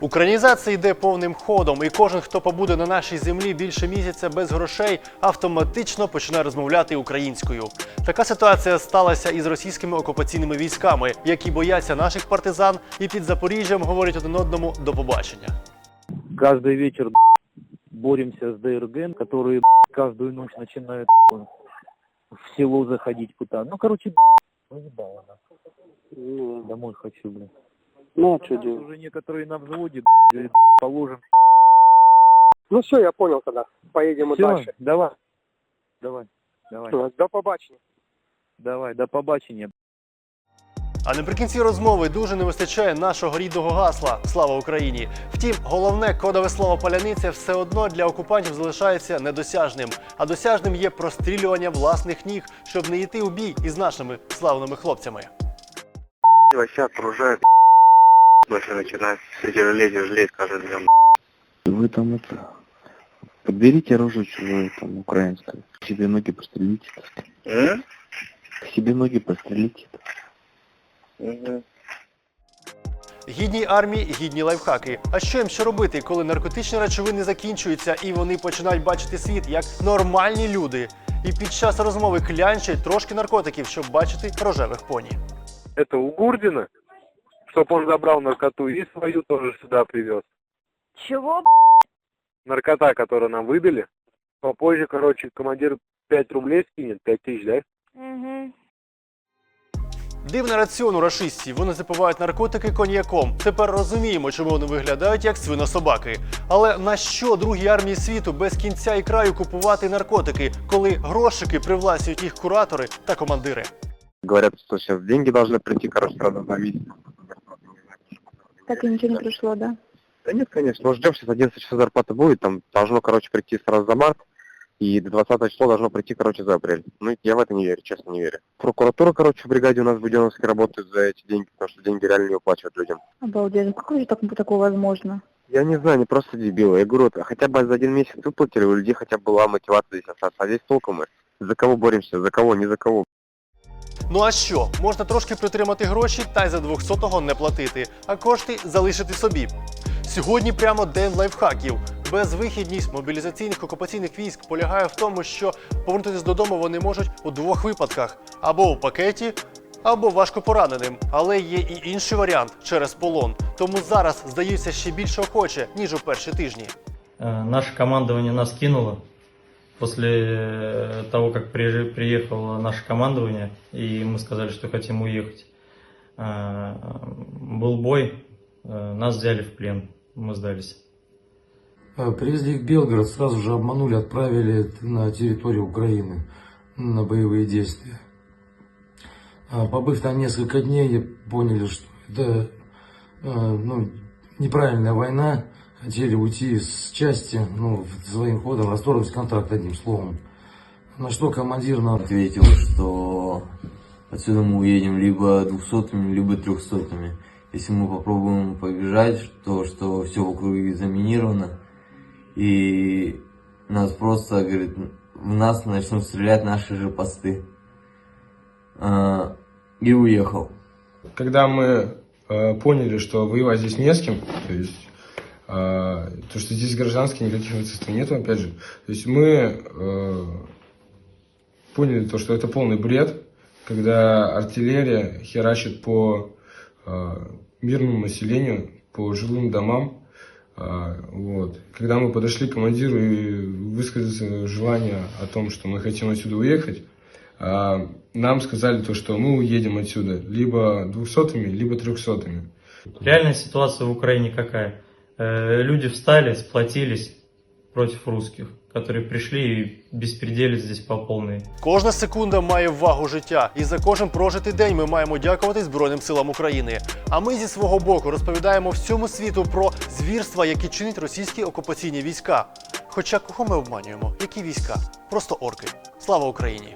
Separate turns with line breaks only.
Українізація йде повним ходом, і кожен, хто побуде на нашій землі більше місяця без грошей, автоматично починає розмовляти українською. Така ситуація сталася із російськими окупаційними військами, які бояться наших партизан і під Запоріжжям говорять один одному до побачення.
каждый вечер боремся с ДРГ, которые каждую ночь начинают в село заходить пытаться. Ну, короче, заебало нас.
Ну,
Домой хочу, блин.
ну а что делать?
уже некоторые на взводе, говорит, положим.
Ну все, я понял тогда. Поедем и дальше.
давай. Давай, давай,
До побачення.
давай, до побачення.
А наприкінці розмови дуже не вистачає нашого рідного гасла Слава Україні. Втім, головне кодове слово паляниця все одно для окупантів залишається недосяжним. А досяжним є прострілювання власних ніг, щоб не йти у бій із нашими славними хлопцями.
вообще окружают, больше начинает все жалеть и жалеть каждый днем.
Вы там это... Подберите оружие чужое, там, украинское. К себе ноги прострелите.
М?
К себе ноги прострелите.
Мгм.
Гідній армії гідні лайфхаки. А що їм ще робити, коли наркотичні речовини закінчуються і вони починають бачити світ як нормальні люди? І під час розмови клянчать трошки наркотиків, щоб бачити рожевих поні.
Это у Гурдина, чтоб он забрал наркоту и свою тоже сюда привез.
Чего?
Наркота, которую нам выдали. Попозже, короче, командир 5 рублей скинет, 5 тысяч, да?
Угу.
Дивний раціон у рашистів. Вони запивають наркотики коньяком. Тепер розуміємо, чому вони виглядають як свинособаки. Але на що другій армії світу без кінця і краю купувати наркотики, коли грошики привласнюють їх куратори та командири?
Говорят, что сейчас деньги должны прийти, короче, сразу на месяц.
Так и ничего не пришло, да?
Да нет, конечно, мы ждем, сейчас 11 числа зарплата будет, там должно, короче, прийти сразу за март, и до 20 числа должно прийти, короче, за апрель. Ну, я в это не верю, честно не верю. Прокуратура, короче, в бригаде у нас в Буденновске работает за эти деньги, потому что деньги реально не уплачивают людям.
Обалдеть, ну как же так, такое возможно?
Я не знаю, они просто дебилы. Я говорю, вот хотя бы за один месяц выплатили, у людей хотя бы была мотивация здесь остаться. А здесь толком мы за кого боремся, за кого, не за кого.
Ну а що? Можна трошки притримати гроші та й за 200-го не платити, а кошти залишити собі. Сьогодні прямо день лайфхаків. Безвихідність мобілізаційних окупаційних військ полягає в тому, що повернутися додому вони можуть у двох випадках: або у пакеті, або важко пораненим. Але є і інший варіант через полон. Тому зараз здаються ще більше охоче, ніж у перші тижні.
Э, Наше командование нас кинуло после э, того, как при- приехало наше командование, и мы сказали, что хотим уехать. Э, Был бой, э, нас взяли в плен, мы сдались.
Э, Привезли их в Белгород, сразу же обманули, отправили на территорию Украины на боевые действия. А, Побыв там несколько дней, поняли, что это ну, неправильная война. Хотели уйти с части, ну, своим ходом, расторгнуть контракт одним словом. На что командир нам
ответил, что отсюда мы уедем либо двухсотыми, либо трехсотыми. Если мы попробуем побежать, то что все вокруг заминировано, и нас просто, говорит, в нас начнут стрелять наши же посты. А, И уехал.
Когда мы э, поняли, что воевать здесь не с кем, то есть то, что здесь гражданских никаких нацистов нету, опять же, то есть мы э, поняли то, что это полный бред, когда артиллерия херачит по э, мирному населению, по жилым домам. А, вот. Когда мы подошли к командиру и высказали желание о том, что мы хотим отсюда уехать, а, нам сказали то, что мы уедем отсюда либо двухсотыми, либо трехсотыми.
Реальная ситуация в Украине какая? Э, Люди встали, сплотились против русских, которые пришли и беспределят здесь по полной.
Кожна секунда має вагу життя, і за кожен прожитий день ми маємо дякувати Збройним силам України. А ми зі свого боку розповідаємо всьому світу про звірства, які чинять російські окупаційні війська. Хоча кого ми обманюємо? Які війська? Просто орки. Слава Україні!